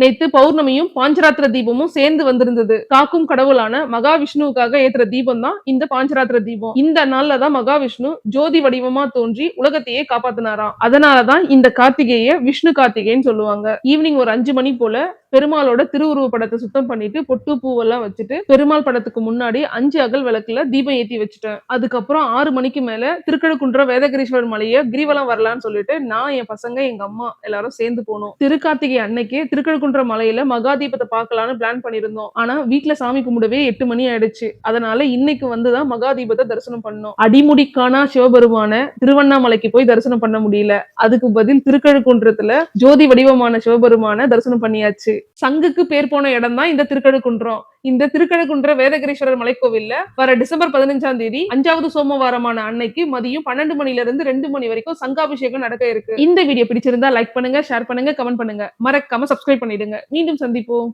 நேத்து பௌர்ணமியும் பாஞ்சராத்திர தீபமும் சேர்ந்து வந்திருந்தது. காக்கும் கடவுளான மகாவிஷ்ணுவுக்காக ஏத்துற தீபம் தான் இந்த பாஞ்சராத்திர தீபம். இந்த நாள்ல தான் மகாவிஷ்ணு ஜோதி வடிவமா தோன்றி உலகத்தையே காப்பாத்தினாராம். அதனாலதான் இந்த கார்த்திகேய விஷ்ணு கார்த்திகேயன்னு சொல்லுவாங்க. ஈவினிங் ஒரு அஞ்சு மணி போல பெருமாளோட திருவுருவ படத்தை சுத்தம் பண்ணிட்டு பொட்டு பூவெல்லாம் வச்சுட்டு பெருமாள் படத்துக்கு முன்னாடி அஞ்சு அகல் விளக்குல தீபம் ஏத்தி வச்சுட்டேன். அதுக்கப்புறம் ஆறு மணிக்கு மேல திருக்கழுக்குன்ற வேதகிரீஸ்வரர் மலையை கிரிவலம் வரலான்னு சொல்லிட்டு நான் என் பசங்க எங்க அம்மா எல்லாரும் சேர்ந்து போனோம். திருக்கார்த்திகை அன்னைக்கு திருக்கழுக்குன்ற மலையில மகா தீபத்தை பார்க்கலான்னு பிளான் பண்ணியிருந்தோம். ஆனா வீட்டுல சாமி கும்பிடவே எட்டு மணி ஆயிடுச்சு. அதனால இன்னைக்கு வந்துதான் மகா தீபத்தை தரிசனம் பண்ணோம். அடிமுடிக்கானா சிவபெருமான திருவண்ணாமலைக்கு போய் தரிசனம் பண்ண முடியல. அதுக்கு பதில் திருக்கழுக்குன்றத்துல ஜோதி வடிவமான சிவபெருமான தரிசனம் பண்ணியாச்சு. சங்குக்கு பேர் போன இடம் தான் இந்த திருக்கழுக்குன்றம். இந்த திருக்கழுக்குன்ற வேதகிரீஸ்வரர் மலைக்கோவில்ல வர டிசம்பர் பதினஞ்சாம் தேதி அஞ்சாவது சோமவாரமான அன்னைக்கு மதியம் பன்னெண்டு மணில இருந்து ரெண்டு மணி வரைக்கும் சங்காபிஷேகம் நடக்க இருக்கு. இந்த வீடியோ பிடிச்சிருந்தா லைக் பண்ணுங்க ஷேர் பண்ணுங்க கமெண்ட் பண்ணுங்க. மறக்காம சப்ஸ்கிரைப் பண்ணிடுங்க. மீண்டும் சந்திப்போம்.